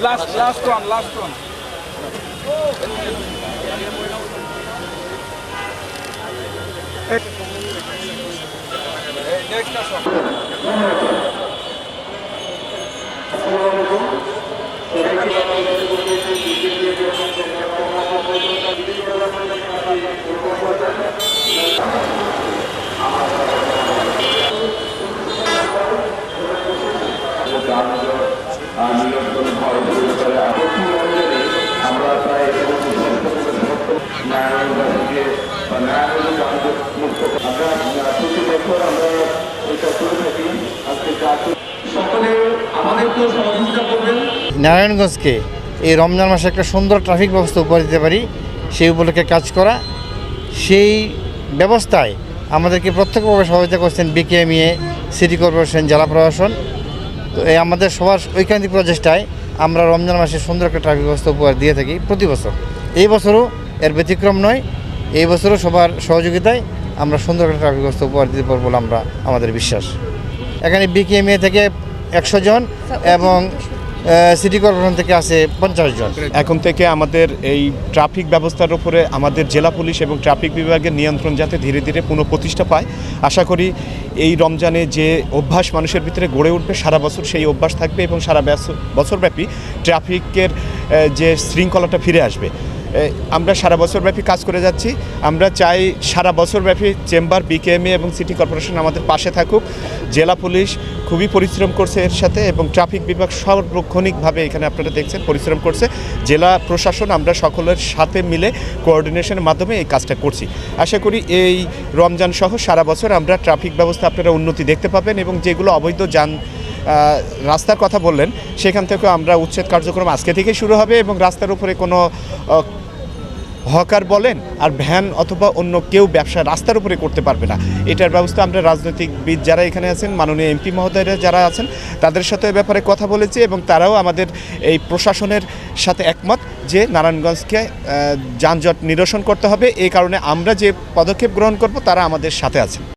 last last one last one next আসো নারায়ণগঞ্জকে এই রমজান মাসে একটা সুন্দর ট্রাফিক ব্যবস্থা উপহার দিতে পারি, সেই উপলক্ষে কাজ করা। সেই ব্যবস্থায় আমাদেরকে প্রত্যক্ষভাবে সহযোগিতা করছেন বিকেএমইএ সিটি কর্পোরেশন জেলা প্রশাসন। তো এই আমাদের সবার ঐকান্তিক প্রচেষ্টায় আমরা রমজান মাসে সুন্দর একটা ট্রাফিক ব্যবস্থা উপহার দিয়ে থাকি প্রতি বছর। এই বছরও এর ব্যতিক্রম নয় এই বছরও সবার সহযোগিতায় আমরা সুন্দর একটা ট্রাফিক ব্যবস্থা উপহার দিতে পারব বলে আমরা আমাদের বিশ্বাস। এখানে বিকেএমএ থেকে একশো জন এবং সিটি কর্পোরেশন থেকে আছে পঞ্চাশ জন। এখন থেকে আমাদের এই ট্রাফিক ব্যবস্থার উপরে আমাদের জেলা পুলিশ এবং ট্রাফিক বিভাগের নিয়ন্ত্রণ যাতে ধীরে ধীরে পুনঃপ্রতিষ্ঠা পায়। আশা করি এই রমজানে যে অভ্যাস মানুষের ভিতরে গড়ে উঠবে, সারা বছর সেই অভ্যাস থাকবে এবং সারা বছর- বছরব্যাপী ট্রাফিকের যে শৃঙ্খলাটা ফিরে আসবে। আমরা সারা বছরব্যাপী কাজ করে যাচ্ছি। আমরা চাই সারা বছরব্যাপী চেম্বার বিকেএমএ এবং সিটি কর্পোরেশন আমাদের পাশে থাকুক। জেলা পুলিশ খুবই পরিশ্রম করছে এর সাথে এবং ট্রাফিক বিভাগ সার্বক্ষণিকভাবে এখানে আপনারা দেখছেন পরিশ্রম করছে। জেলা প্রশাসন, আমরা সকলের সাথে মিলে কোঅর্ডিনেশনের মাধ্যমে এই কাজটা করছি। আশা করি এই রমজান সহ সারা বছর আমরা ট্রাফিক ব্যবস্থা আপনারা উন্নতি দেখতে পাবেন এবং যেগুলো অবৈধ যান রাস্তার কথা বললেন, সেখান থেকে আমরা উচ্ছেদ কার্যক্রম আজকে থেকে শুরু হবে এবং রাস্তার উপরে কোনো হকার বলেন আর ভ্যান অথবা অন্য কেউ ব্যবসা রাস্তার উপরে করতে পারবে না। এটার ব্যবস্থা আমরা রাজনৈতিকবিদ যারা এখানে আছেন, মাননীয় এমপি মহোদয়রা যারা আছেন, তাদের সাথে ব্যাপারে কথা বলেছি এবং তারাও আমাদের এই প্রশাসনের সাথে একমত যে নারায়ণগঞ্জকে যানজট নিরসন করতে হবে। এই কারণে আমরা যে পদক্ষেপ গ্রহণ করব, তারা আমাদের সাথে আছেন।